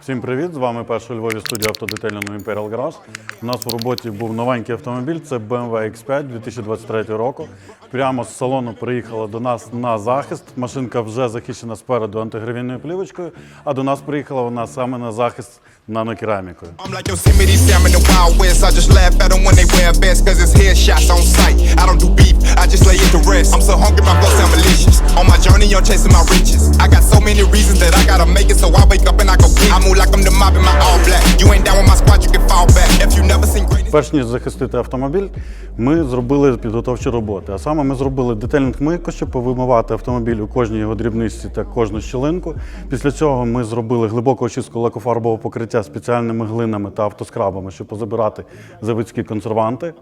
Всім привіт! З вами перша Львові студія автодетельного Imperial Garage. У нас в роботі був новенький автомобіль, це BMW X5 2023 року. Прямо з салону приїхала до нас на захист. Машинка вже захищена спереду антигравійною плівочкою, а до нас приїхала вона саме на захист нанокерамікою. Headshots on chasing my riches. I got so many reasons that I gotta make it, so I wake up and I go get. I move like I'm the mob in my all black. You ain't down with my squad, you can fall back. If you never seen greatness. Перш ніж захистити автомобіль, ми зробили підготовчі роботи. А саме ми зробили детельнинг мийку, щоб повимивати автомобіль у кожній його дрібниці та кожну щілинку. Після цього ми зробили глибоку очистку лакофарбового покриття спеціальними глинами та автоскрабами, щоб позабирати заводські консерванти.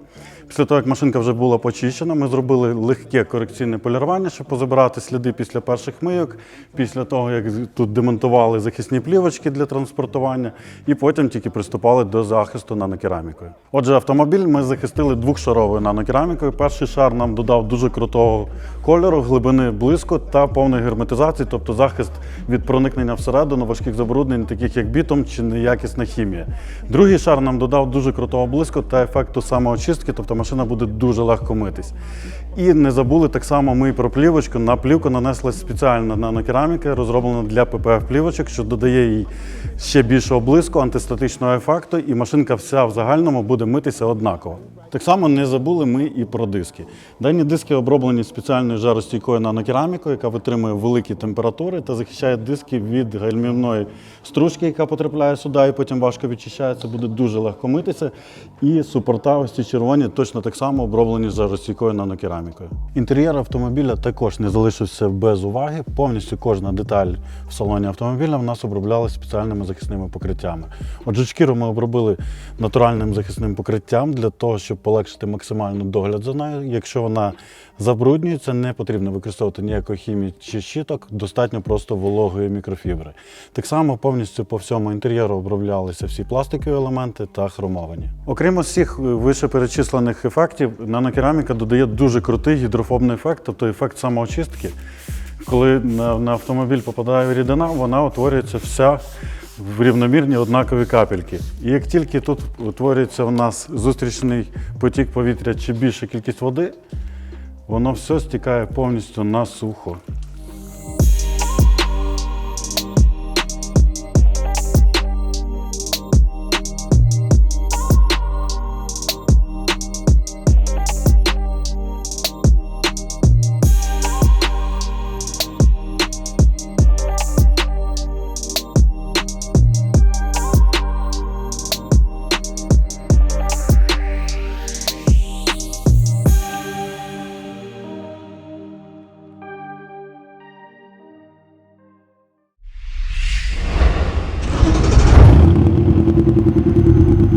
Після того, як машинка вже була почищена, ми зробили легке корекційне полірування, щоб позабирати сліди після перших мийок, після того, як тут демонтували захисні плівочки для транспортування, і потім тільки приступали до захисту нанокерамікою. Отже, автомобіль ми захистили двохшаровою нанокерамікою. Перший шар нам додав дуже крутого кольору, глибини блиску та повної герметизації, тобто захист від проникнення всередину важких забруднень, таких як бітум чи неякісна хімія. Другий шар нам додав дуже крутого блиску та ефекту самоочистки, тобто машина буде дуже легко митись. І не забули так само ми про плівочку. На плівку нанеслась спеціальна нанокераміка, розроблена для ppf плівочок, що додає їй ще більшого блиску, антистатичного ефекту, і машинка вся в загальному буде митися однаково. Так само не забули ми і про диски. Дані диски оброблені спеціальною жаростійкою нанокерамікою, яка витримує великі температури та захищає диски від гальмівної стружки, яка потрапляє сюди і потім важко відчищається, буде дуже легко митися. І супорта, ось ці червоні, точно так само оброблені жаростійкою нанокерамікою. Інтер'єр автомобіля також не залишився без уваги. Повністю кожна деталь в салоні автомобіля в нас оброблялася спеціальними захисними покриттями. Отже, шкіру ми обробили натуральним захисним покриттям для того, щоб полегшити максимально догляд за нею. Якщо вона забруднюється, не потрібно використовувати ніякої хімії чи щиток, достатньо просто вологої мікрофібри. Так само повністю по всьому інтер'єру оброблялися всі пластикові елементи та хромовані. Окрім усіх вищеперечислених ефектів, нанокераміка додає дуже крутий гідрофобний ефект, тобто ефект самоочистки. Коли на, на автомобіль попадає рідина, вона утворюється вся в рівномірні однакові капельки. І як тільки тут утворюється у нас зустрічний потік повітря чи більша кількість води, воно все стікає повністю на сухо.